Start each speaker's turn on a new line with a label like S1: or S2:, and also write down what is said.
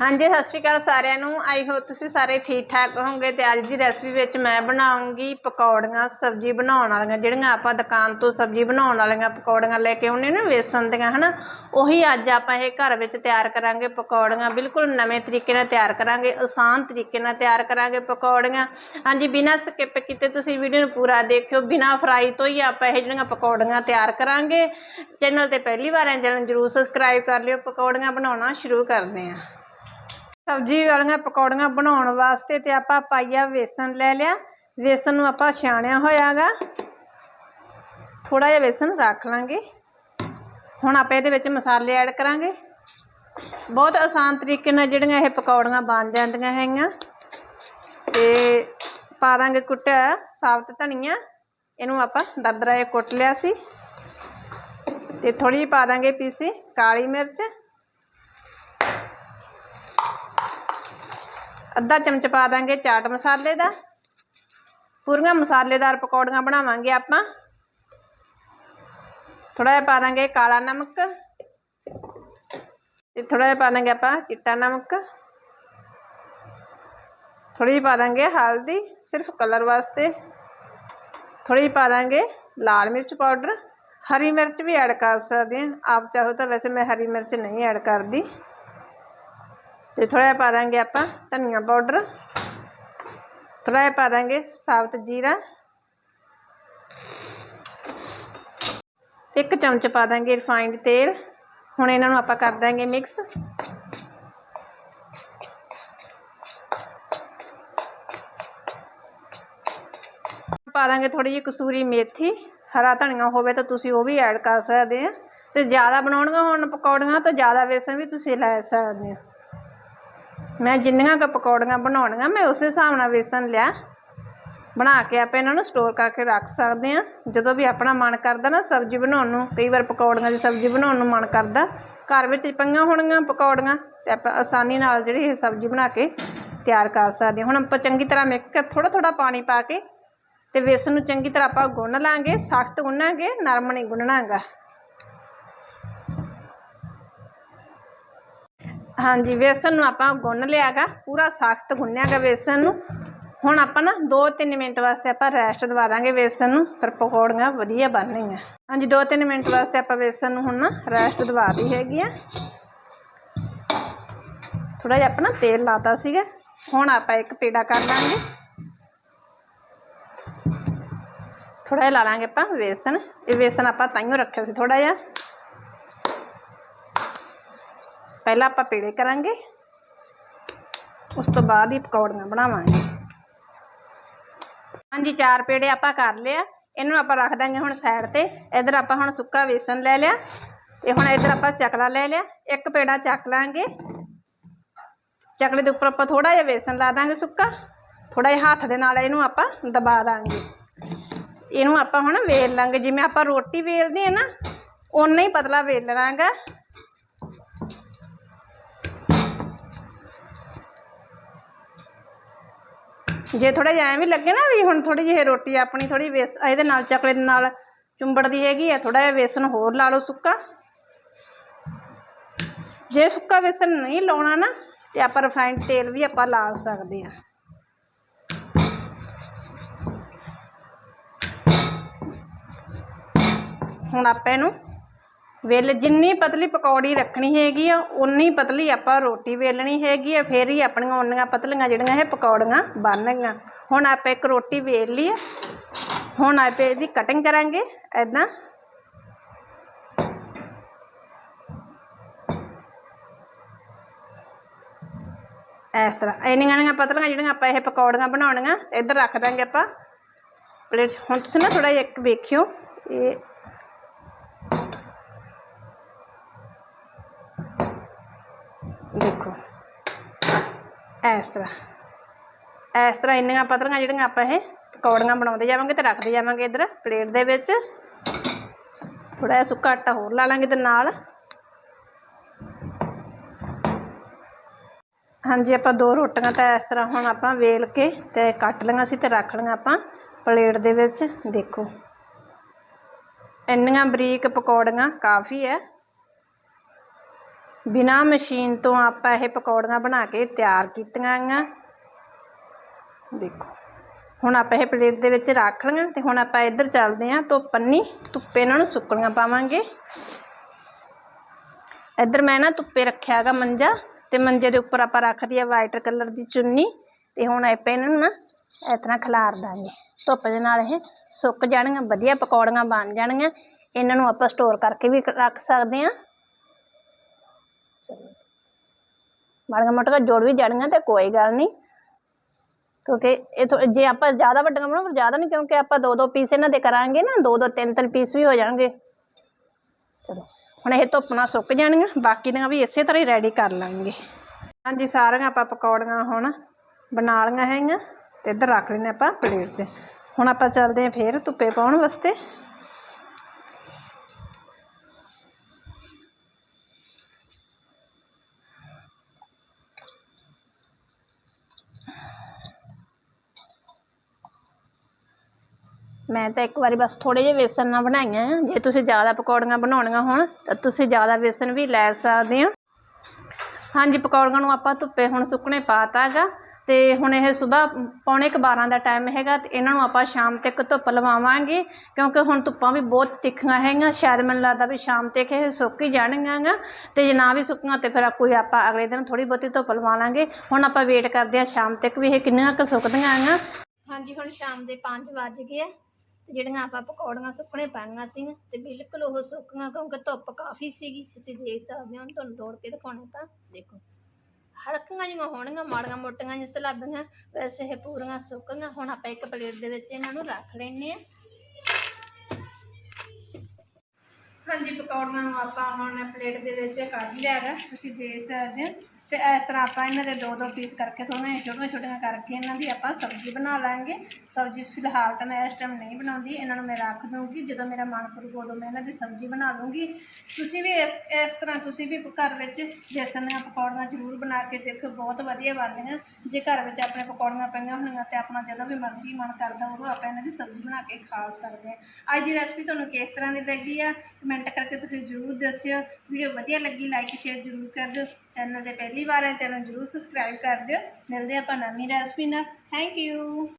S1: ਹਾਂਜੀ, ਸਤਿ ਸ਼੍ਰੀ ਅਕਾਲ ਸਾਰਿਆਂ ਨੂੰ। ਆਈ ਹੋ ਤੁਸੀਂ ਸਾਰੇ ਠੀਕ ਠਾਕ ਹੋਵੋਗੇ ਤੇ ਅੱਜ ਦੀ ਰੈਸਪੀ ਵਿੱਚ ਮੈਂ ਬਣਾਉਂਗੀ ਪਕੌੜੀਆਂ, ਸਬਜ਼ੀ ਬਣਾਉਣ ਵਾਲੀਆਂ, ਜਿਹੜੀਆਂ ਆਪਾਂ ਦੁਕਾਨ ਤੋਂ ਸਬਜ਼ੀ ਬਣਾਉਣ ਵਾਲੀਆਂ ਪਕੌੜੀਆਂ ਲੈ ਕੇ ਆਉਂਦੇ ਨੇ, ਵੇਸਣ ਦੀਆਂ, ਹਨਾ? ਉਹੀ ਅੱਜ ਆਪਾਂ ਇਹ ਘਰ ਵਿੱਚ ਤਿਆਰ ਕਰਾਂਗੇ ਪਕੌੜੀਆਂ। ਬਿਲਕੁਲ ਨਵੇਂ ਤਰੀਕੇ ਨਾਲ ਤਿਆਰ ਕਰਾਂਗੇ, ਆਸਾਨ ਤਰੀਕੇ ਨਾਲ ਤਿਆਰ ਕਰਾਂਗੇ ਪਕੌੜੀਆਂ। ਹਾਂਜੀ, ਬਿਨਾਂ ਸਕਿਪ ਕੀਤੇ ਤੁਸੀਂ ਵੀਡੀਓ ਨੂੰ ਪੂਰਾ ਦੇਖਿਓ। ਬਿਨਾਂ ਫਰਾਈ ਤੋਂ ਹੀ ਆਪਾਂ ਇਹ ਜਿਹੜੀਆਂ ਪਕੌੜੀਆਂ ਤਿਆਰ ਕਰਾਂਗੇ। ਚੈਨਲ ਤੇ ਪਹਿਲੀ ਵਾਰ ਆਏ ਚੈਨਲ ਜਰੂਰ ਸਬਸਕ੍ਰਾਈਬ ਕਰ ਲਿਓ। ਪਕੌੜੀਆਂ ਬਣਾਉਣਾ ਸ਼ੁਰੂ ਕਰਦੇ ਹਾਂ। ਸਬਜ਼ੀ ਵਾਲੀਆਂ ਪਕੌੜੀਆਂ ਬਣਾਉਣ ਵਾਸਤੇ ਤੇ ਆਪਾਂ ਪਾਈਆ ਵੇਸਣ ਲੈ ਲਿਆ। ਵੇਸਣ ਨੂੰ ਆਪਾਂ ਛਾਣਿਆ ਹੋਇਆਗਾ। ਥੋੜਾ ਜਿਹਾ ਵੇਸਣ ਰੱਖ ਲਾਂਗੇ। ਹੁਣ ਆਪਾਂ ਇਹਦੇ ਵਿੱਚ ਮਸਾਲੇ ਐਡ ਕਰਾਂਗੇ। ਬਹੁਤ ਆਸਾਨ ਤਰੀਕੇ ਨਾਲ ਜਿਹੜੀਆਂ ਇਹ ਪਕੌੜੀਆਂ ਬਣ ਜਾਂਦੀਆਂ ਹੈਗੀਆਂ। ਤੇ ਪਾ ਦਾਂਗੇ ਕੁੱਟਿਆ ਸਾਬਤ ਧਨੀਆ। ਇਹਨੂੰ ਆਪਾਂ ਦਰਦਰਾ ਜਿਹਾ ਕੁੱਟ ਲਿਆ ਸੀ। ਤੇ ਥੋੜੀ ਜਿਹੀ ਪਾ ਦਾਂਗੇ ਪੀਸੀ ਕਾਲੀ ਮਿਰਚ। ਅੱਧਾ ਚਮਚ ਪਾ ਦਾਂਗੇ ਚਾਟ ਮਸਾਲੇ ਦਾ। ਪੂਰੀਆਂ ਮਸਾਲੇਦਾਰ ਪਕੌੜੀਆਂ ਬਣਾਵਾਂਗੇ ਆਪਾਂ। ਥੋੜਾ ਜਿਹਾ ਪਾ ਦਾਂਗੇ ਕਾਲਾ ਨਮਕ। ਤੇ ਥੋੜਾ ਜਿਹਾ ਪਾ ਦਾਂਗੇ ਆਪਾਂ ਚਿੱਟਾ ਨਮਕ। ਥੋੜੀ ਜਿਹੀ ਪਾ ਦਾਂਗੇ ਹਲਦੀ, ਸਿਰਫ ਕਲਰ ਵਾਸਤੇ। ਥੋੜੀ ਜਿਹੀ ਪਾ ਦਾਂਗੇ ਲਾਲ ਮਿਰਚ ਪਾਊਡਰ। ਹਰੀ ਮਿਰਚ ਵੀ ਐਡ ਕਰ ਸਕਦੇ ਹਾਂ। ਆਪ ਚਾਹੋ ਤਾਂ ਵੈਸੇ ਮੈਂ ਹਰੀ ਮਿਰਚ ਨਹੀਂ ਐਡ ਕਰਦੀ। ਤੇ ਥੋੜਾ ਜਿਹਾ ਪਾ ਦਾਂਗੇ ਆਪਾਂ ਧਨੀਆ ਪਾਊਡਰ। ਥੋੜਾ ਜਿਹਾ ਪਾ ਦਾਂਗੇ ਸਾਬਤ ਜੀਰਾ। ਇੱਕ ਚਮਚ ਪਾ ਦਾਂਗੇ ਰਿਫਾਈਨਡ ਤੇਲ। ਹੁਣ ਇਹਨਾਂ ਨੂੰ ਆਪਾਂ ਕਰ ਦਾਂਗੇ ਮਿਕਸ। ਪਾ ਦਾਂਗੇ ਥੋੜੀ ਜਿਹੀ ਕਸੂਰੀ ਮੇਥੀ। ਹਰਾ ਧਨੀਆ ਹੋਵੇ ਤਾਂ ਤੁਸੀਂ ਉਹ ਵੀ ਐਡ ਕਰ ਸਕਦੇ ਆ। ਤੇ ਜ਼ਿਆਦਾ ਬਣਾਉਣੀਆਂ ਹੁਣ ਪਕੌੜੀਆਂ ਤਾਂ ਜ਼ਿਆਦਾ ਵੇਸਣ ਵੀ ਤੁਸੀਂ ਲੈ ਸਕਦੇ ਆ। ਮੈਂ ਜਿੰਨੀਆਂ ਕੁ ਪਕੌੜੀਆਂ ਬਣਾਉਣੀਆਂ, ਮੈਂ ਉਸੇ ਹਿਸਾਬ ਨਾਲ ਵੇਸਣ ਲਿਆ। ਬਣਾ ਕੇ ਆਪਾਂ ਇਹਨਾਂ ਨੂੰ ਸਟੋਰ ਕਰਕੇ ਰੱਖ ਸਕਦੇ ਆ ਜਦੋਂ ਵੀ ਆਪਣਾ ਮਨ ਕਰਦਾ ਨਾ ਸਬਜ਼ੀ ਬਣਾਉਣ ਨੂੰ, ਕਈ ਵਾਰ ਪਕੌੜੀਆਂ ਦੀ ਸਬਜ਼ੀ ਬਣਾਉਣ ਨੂੰ ਮਨ ਕਰਦਾ। ਘਰ ਵਿੱਚ ਪਈਆਂ ਹੋਣਗੀਆਂ ਪਕੌੜੀਆਂ ਤੇ ਆਪਾਂ ਆਸਾਨੀ ਨਾਲ ਜਿਹੜੀ ਇਹ ਸਬਜ਼ੀ ਬਣਾ ਕੇ ਤਿਆਰ ਕਰ ਸਕਦੇ ਹਾਂ। ਹੁਣ ਆਪਾਂ ਚੰਗੀ ਤਰ੍ਹਾਂ ਮਿਕਸ ਕਰ ਥੋੜਾ ਥੋੜਾ ਪਾਣੀ ਪਾ ਕੇ ਤੇ ਵੇਸਣ ਨੂੰ ਚੰਗੀ ਤਰ੍ਹਾਂ ਆਪਾਂ ਗੁੰਨ ਲਾਂਗੇ, ਸਖਤ ਗੁੰਨਾਂਗੇ, ਨਰਮ ਨਹੀਂ ਗੁੰਨਣਾਗਾ। ਹਾਂਜੀ, ਵੇਸਣ ਨੂੰ ਆਪਾਂ ਗੁੰਨ ਲਿਆਗਾ, ਪੂਰਾ ਸਖਤ ਗੁੰਨਿਆਗਾ ਵੇਸਣ ਨੂੰ। ਹੁਣ ਆਪਾਂ ਨਾ 2-3 ਮਿੰਟ ਵਾਸਤੇ ਆਪਾਂ ਰੈਸਟ ਦਵਾ ਦਾਂਗੇ ਵੇਸਣ ਨੂੰ, ਫਿਰ ਪਕੌੜੀਆਂ ਵਧੀਆ ਬਣਨਗੀਆਂ। ਹਾਂਜੀ 2-3 ਮਿੰਟ ਵਾਸਤੇ ਆਪਾਂ ਵੇਸਣ ਨੂੰ ਹੁਣ ਨਾ ਰੈਸਟ ਦਵਾਤੀ ਹੈਗੀ ਆ। ਥੋੜਾ ਜਿਹਾ ਆਪਣਾ ਤੇਲ ਲਾਤਾ ਸੀਗਾ, ਹੁਣ ਆਪਾਂ ਇੱਕ ਪੇੜਾ ਕਰ ਲਾਂਗੇ। ਥੋੜਾ ਜਿਹਾ ਲਾ ਲਾਂਗੇ ਆਪਾਂ ਵੇਸਣ, ਇਹ ਵੇਸਣ ਆਪਾਂ ਤਾਈਓ ਰੱਖਿਆ ਸੀ ਥੋੜਾ ਜਿਹਾ। ਪਹਿਲਾਂ ਆਪਾਂ ਪੇੜੇ ਕਰਾਂਗੇ। ਉਸ ਤੋਂ ਬਾਅਦ ਹੀ ਪਕੌੜੀਆਂ ਬਣਾਵਾਂਗੇ। ਹਾਂਜੀ, ਚਾਰ ਪੇੜੇ ਆਪਾਂ ਕਰ ਲਿਆ। ਇਹਨੂੰ ਆਪਾਂ ਰੱਖ ਦਾਂਗੇ ਹੁਣ ਸਾਈਡ ਤੇ। ਇਧਰ ਆਪਾਂ ਹੁਣ ਸੁੱਕਾ ਵੇਸਣ ਲੈ ਲਿਆ। ਤੇ ਹੁਣ ਇਧਰ ਆਪਾਂ ਚਕਲਾ ਲੈ ਲਿਆ। ਇੱਕ ਪੇੜਾ ਚੱਕ ਲਾਂਗੇ। ਚਕਲੇ ਦੇ ਉੱਪਰ ਆਪਾਂ ਥੋੜਾ ਜਿਹਾ ਵੇਸਣ ਲਾ ਦਾਂਗੇ ਸੁੱਕਾ। ਥੋੜਾ ਜਿਹਾ ਹੱਥ ਦੇ ਨਾਲ ਇਹਨੂੰ ਆਪਾਂ ਦਬਾ ਦਾਂਗੇ। ਇਹਨੂੰ ਆਪਾਂ ਹੁਣ ਵੇਲ ਲਾਂਗੇ। ਜਿਵੇਂ ਆਪਾਂ ਰੋਟੀ ਵੇਲਦੇ ਆ ਨਾ, ਓਨਾ ਹੀ ਪਤਲਾ ਵੇਲ ਲਾਂਗਾ ਜੇ ਥੋੜਾ ਜਿਹਾ ਐਵੇਂ ਲੱਗੇ ਨਾ ਵੀ ਹੁਣ ਥੋੜੀ ਜਿਹੀ ਰੋਟੀ ਆਪਣੀ ਥੋੜੀ ਵੇਸ, ਇਹਦੇ ਨਾਲ ਚਕਲੇ ਦੇ ਨਾਲ ਚੁੰਬੜਦੀ ਹੈਗੀ ਆ ਥੋੜਾ ਜਿਹਾ ਵੇਸਨ ਹੋਰ ਲਾ ਲਓ ਸੁੱਕਾ। ਜੇ ਸੁੱਕਾ ਵੇਸਣ ਨਹੀਂ ਲਾਉਣਾ ਨਾ, ਤੇ ਆਪਾਂ ਰਿਫਾਈਨਡ ਤੇਲ ਵੀ ਆਪਾਂ ਲਾ ਸਕਦੇ ਆ। ਹੁਣ ਆਪਾਂ ਇਹਨੂੰ ਵੇਲ ਜਿੰਨੀ ਪਤਲੀ ਪਕੌੜੀ ਰੱਖਣੀ ਹੈਗੀ ਆ ਉਨੀ ਪਤਲੀ ਆਪਾਂ ਰੋਟੀ ਵੇਲਣੀ ਹੈਗੀ ਆ, ਫੇਰ ਹੀ ਆਪਣੀਆਂ ਉਨੀਆਂ ਪਤਲੀਆਂ ਜਿਹੜੀਆਂ ਇਹ ਪਕੌੜੀਆਂ ਬਣਨਗੀਆਂ ਹੁਣ ਆਪਾਂ ਇੱਕ ਰੋਟੀ ਵੇਲ ਲਈ ਆ। ਹੁਣ ਆਪਾਂ ਇਹਦੀ ਕਟਿੰਗ ਕਰਾਂਗੇ ਐਦਾਂ ਇਸ ਤਰ੍ਹਾਂ, ਇੰਨੀਆਂ ਇੰਨੀਆਂ ਪਤਲੀਆਂ ਜਿਹੜੀਆਂ ਆਪਾਂ ਇਹ ਪਕੌੜੀਆਂ ਬਣਾਉਣੀਆਂ, ਇੱਧਰ ਰੱਖ ਦਾਂਗੇ ਆਪਾਂ। ਪਲੇਟ, ਹੁਣ ਤੁਸੀਂ ਨਾ ਥੋੜਾ ਜਿਹਾ ਇੱਕ ਵੇਖਿਓ, ਇਹ ਦੇਖੋ ਇਸ ਤਰ੍ਹਾਂ। ਇਸ ਤਰ੍ਹਾਂ ਇੰਨੀਆਂ ਪਤਲੀਆਂ ਜਿਹੜੀਆਂ ਆਪਾਂ ਇਹ ਪਕੌੜੀਆਂ ਬਣਾਉਂਦੇ ਜਾਵਾਂਗੇ ਤੇ ਰੱਖਦੇ ਜਾਵਾਂਗੇ ਇੱਧਰ ਪਲੇਟ ਦੇ ਵਿੱਚ। ਥੋੜਾ ਜਿਹਾ ਸੁੱਕਾ ਆਟਾ ਹੋਰ ਲਾ ਲਾਂਗੇ ਤੇ ਨਾਲ। ਹਾਂਜੀ, ਆਪਾਂ ਦੋ ਰੋਟੀਆਂ ਤਾਂ ਇਸ ਤਰ੍ਹਾਂ ਹੁਣ ਆਪਾਂ ਵੇਲ ਕੇ ਤੇ ਕੱਟ ਲਈਆਂ ਸੀ ਤੇ ਰੱਖ ਲਈਆਂ ਆਪਾਂ ਪਲੇਟ ਦੇ ਵਿੱਚ। ਦੇਖੋ, ਇੰਨੀਆਂ ਬਰੀਕ ਪਕੌੜੀਆਂ ਕਾਫੀ ਹੈ। ਬਿਨਾ ਮਸ਼ੀਨ ਤੋਂ ਆਪਾਂ ਇਹ ਪਕੌੜੀਆਂ ਬਣਾ ਕੇ ਤਿਆਰ ਕੀਤੀਆਂ ਗੀਆਂ ਦੇਖੋ, ਹੁਣ ਆਪਾਂ ਇਹ ਪਲੇਟ ਦੇ ਵਿੱਚ ਰੱਖ ਲਈਆਂ ਤੇ ਹੁਣ ਆਪਾਂ ਇੱਧਰ ਚੱਲਦੇ ਆਂ ਧੁੱਪ ਨਹੀਂ ਧੁੱਪੇ ਇਹਨਾਂ ਨੂੰ ਸੁੱਕਣੀਆਂ ਪਾਵਾਂਗੇ। ਇੱਧਰ ਮੈਂ ਨਾ ਧੁੱਪੇ ਰੱਖਿਆ ਹੈਗਾ ਮੰਜਾ ਤੇ ਮੰਜੇ ਦੇ ਉੱਪਰ ਆਪਾਂ ਰੱਖਦੀ ਦਈਏ ਵਾਈਟ ਕਲਰ ਦੀ ਚੁੰਨੀ ਤੇ ਹੁਣ ਆਪਾਂ ਇਹਨਾਂ ਨੂੰ ਨਾ ਇਸ ਤਰ੍ਹਾਂ ਖਿਲਾਰ ਦਾਂਗੇ। ਧੁੱਪ ਦੇ ਨਾਲ ਇਹ ਸੁੱਕ ਜਾਣਗੀਆਂ, ਵਧੀਆ ਪਕੌੜੀਆਂ ਬਣ ਜਾਣਗੀਆਂ। ਇਹਨਾਂ ਨੂੰ ਆਪਾਂ ਸਟੋਰ ਕਰਕੇ ਵੀ ਰੱਖ ਸਕਦੇ ਹਾਂ। ਚਲੋ। ਮਾੜੀਆਂ ਮੋਟੀਆਂ ਜੋੜ ਵੀ ਜਾਣਗੀਆਂ ਤੇ ਕੋਈ ਗੱਲ ਨਹੀਂ ਕਿਉਂਕਿ ਇਹ ਜੇ ਆਪਾਂ ਜ਼ਿਆਦਾ ਵੱਡੀਆਂ ਬਣਾਉਂ ਜ਼ਿਆਦਾ ਨਹੀਂ ਕਿਉਂਕਿ ਆਪਾਂ ਦੋ ਦੋ ਪੀਸ ਇਹਨਾਂ ਦੇ ਕਰਾਂਗੇ ਨਾ ਦੋ ਦੋ ਤਿੰਨ ਤਿੰਨ ਪੀਸ ਵੀ ਹੋ ਜਾਣਗੇ। ਚਲੋ, ਹੁਣ ਇਹ ਧੁੱਪ ਨਾਲ ਸੁੱਕ ਜਾਣਗੀਆਂ ਬਾਕੀ ਦੀਆਂ ਵੀ ਇਸੇ ਤਰ੍ਹਾਂ ਹੀ ਰੈਡੀ ਕਰ ਲਾਂਗੇ। ਹਾਂਜੀ, ਸਾਰੀਆਂ ਆਪਾਂ ਪਕੌੜੀਆਂ ਹੁਣ ਬਣਾ ਲਈਆਂ ਹੈਗੀਆਂ, ਤੇ ਇੱਧਰ ਰੱਖ ਲੈਣੇ ਆਪਾਂ ਪਲੇਟ 'ਚ। ਹੁਣ ਆਪਾਂ ਚੱਲਦੇ ਹਾਂ ਫੇਰ ਧੁੱਪੇ ਪਾਉਣ ਵਾਸਤੇ। ਮੈਂ ਤਾਂ ਇੱਕ ਵਾਰੀ ਬਸ ਥੋੜੇ ਜਿਹੇ ਵੇਸਣ ਨਾਲ ਬਣਾਈਆਂ ਆ। ਜੇ ਤੁਸੀਂ ਜ਼ਿਆਦਾ ਪਕੌੜੀਆਂ ਬਣਾਉਣੀਆਂ ਹੋਣ, ਤਾਂ ਤੁਸੀਂ ਜ਼ਿਆਦਾ ਵੇਸਣ ਵੀ ਲੈ ਸਕਦੇ ਆ। ਹਾਂਜੀ, ਪਕੌੜੀਆਂ ਨੂੰ ਆਪਾਂ ਧੁੱਪੇ ਹੁਣ ਸੁੱਕਣੇ ਪਾਤਾ ਹੈਗਾ ਤੇ ਹੁਣ ਇਹ ਸਵੇਰ ਪੌਣੇ ਕੁ 12 ਦਾ ਟਾਈਮ ਹੈਗਾ, ਤੇ ਇਹਨਾਂ ਨੂੰ ਆਪਾਂ ਸ਼ਾਮ ਤੱਕ ਧੁੱਪ ਲਵਾਵਾਂਗੇ। ਕਿਉਂਕਿ ਹੁਣ ਧੁੱਪਾਂ ਵੀ ਬਹੁਤ ਤਿੱਖੀਆਂ ਹੈਗੀਆਂ। ਸ਼ਾਇਦ ਮੈਨੂੰ ਲੱਗਦਾ ਵੀ ਸ਼ਾਮ ਤੱਕ ਇਹ ਸੁੱਕ ਹੀ ਜਾਣਗੀਆਂ ਗਾ। ਤੇ ਜੇ ਨਾ ਵੀ ਸੁੱਕੀਆਂ, ਤੇ ਫਿਰ ਕੋਈ ਆਪਾਂ ਅਗਲੇ ਦਿਨ ਥੋੜੀ ਬਹੁਤੀ ਧੁੱਪ ਲਵਾ ਲਾਂਗੇ। ਹੁਣ ਆਪਾਂ ਵੇਟ ਕਰਦੇ ਆ ਸ਼ਾਮ ਤੱਕ ਵੀ ਇਹ ਕਿੰਨੀਆਂ ਕੁ ਸੁੱਕਦੀਆਂ ਹੈਗੀਆਂ ਹਾਂਜੀ, ਹੁਣ ਸ਼ਾਮ ਦੇ 5 ਵੱਜ ਗਏ ਆ। ਜਿਹੜੀਆਂ ਆਪਾਂ ਪਕੌੜੀਆਂ ਸੁੱਕਣੇ ਪਾਈਆਂ ਸੀ ਤੇ ਬਿਲਕੁਲ ਉਹ ਸੁੱਕੀਆਂ ਕਿਉਂਕਿ ਧੁੱਪ ਕਾਫੀ ਸੀਗੀ, ਤੁਸੀਂ ਦੇਖ ਸਕਦੇ ਹੋ ਤੁਹਾਨੂੰ ਤੋੜ ਕੇ ਦਿਖਾਉਣਾ ਤਾਂ, ਦੇਖੋ। ਹਲਕੀਆਂ ਜਿਹੀਆਂ ਹੋਣਗੀਆਂ, ਮਾੜੀਆਂ ਮੋਟੀਆਂ ਜਿਹੀਆਂ ਸਲਾਬੀਆਂ, ਵੈਸੇ ਇਹ ਪੂਰੀਆਂ ਸੁੱਕ ਹੁਣ ਆਪਾਂ ਇੱਕ ਪਲੇਟ ਦੇ ਵਿੱਚ ਇਹਨਾਂ ਨੂੰ ਰੱਖ ਲੈਣੇ ਆ ਹਾਂਜੀ, ਪਕੌੜੀਆਂ ਨੂੰ ਆਪਾਂ ਹੁਣ ਪਲੇਟ ਦੇ ਵਿੱਚ ਕੱਢ ਲਿਆ ਹੈਗਾ, ਤੁਸੀਂ ਦੇਖ ਸਕਦੇ ਹੋ। ਤੇ ਇਸ ਤਰ੍ਹਾਂ ਆਪਾਂ ਇਹਨਾਂ ਦੇ ਦੋ ਦੋ ਪੀਸ ਕਰਕੇ ਥੋੜ੍ਹੀਆਂ ਛੋਟੀਆਂ ਛੋਟੀਆਂ ਕਰਕੇ ਇਹਨਾਂ ਦੀ ਆਪਾਂ ਸਬਜ਼ੀ ਬਣਾ ਲਾਂਗੇ। ਸਬਜ਼ੀ ਫਿਲਹਾਲ ਤਾਂ ਮੈਂ ਇਸ ਟਾਈਮ ਨਹੀਂ ਬਣਾਉਂਦੀ, ਇਹਨਾਂ ਨੂੰ ਮੈਂ ਰੱਖ ਦੂੰਗੀ ਜਦੋਂ ਮੇਰਾ ਮਨ ਕਰੂਗਾ, ਉਦੋਂ ਮੈਂ ਇਹਨਾਂ ਦੀ ਸਬਜ਼ੀ ਬਣਾ ਲੂੰਗੀ ਤੁਸੀਂ ਵੀ ਇਸ ਇਸ ਤਰ੍ਹਾਂ ਤੁਸੀਂ ਵੀ ਘਰ ਵਿੱਚ ਬੇਸਣ ਦੀਆਂ ਪਕੌੜੀਆਂ ਜ਼ਰੂਰ ਬਣਾ ਕੇ ਦੇਖੋ ਬਹੁਤ ਵਧੀਆ ਬਣਦੀਆਂ ਜੇ ਘਰ ਵਿੱਚ ਆਪਣੇ ਪਕੌੜੀਆਂ ਪਈਆਂ ਹੋਣਗੀਆਂ ਤੇ ਆਪਣਾ ਜਦੋਂ ਵੀ ਮਰਜ਼ੀ ਮਨ ਕਰਦਾ, ਉਦੋਂ ਆਪਾਂ ਇਹਨਾਂ ਦੀ ਸਬਜ਼ੀ ਬਣਾ ਕੇ ਖਾ ਸਕਦੇ ਹਾਂ। ਅੱਜ ਦੀ ਰੈਸਪੀ ਤੁਹਾਨੂੰ ਕਿਸ ਤਰ੍ਹਾਂ ਦੀ ਲੱਗੀ ਆ? ਕਮੈਂਟ ਕਰਕੇ ਤੁਸੀਂ ਜ਼ਰੂਰ ਦੱਸਿਓ। ਵੀਡੀਓ ਵਧੀਆ ਲੱਗੀ ਲਾਈਕ ਸ਼ੇਅਰ ਜ਼ਰੂਰ ਕਰ ਦਿਓ। ਚੈਨਲ ਦੇ ਪਹਿਲੀ ਵਾਰ ਹੈ ਚੈਨਲ ਜ਼ਰੂਰ ਸਬਸਕ੍ਰਾਈਬ ਕਰ ਦਿਓ। ਮਿਲਦੇ ਆਪਾਂ ਨਵੀਂ ਰੈਸਪੀ ਨਾਲ। Thank you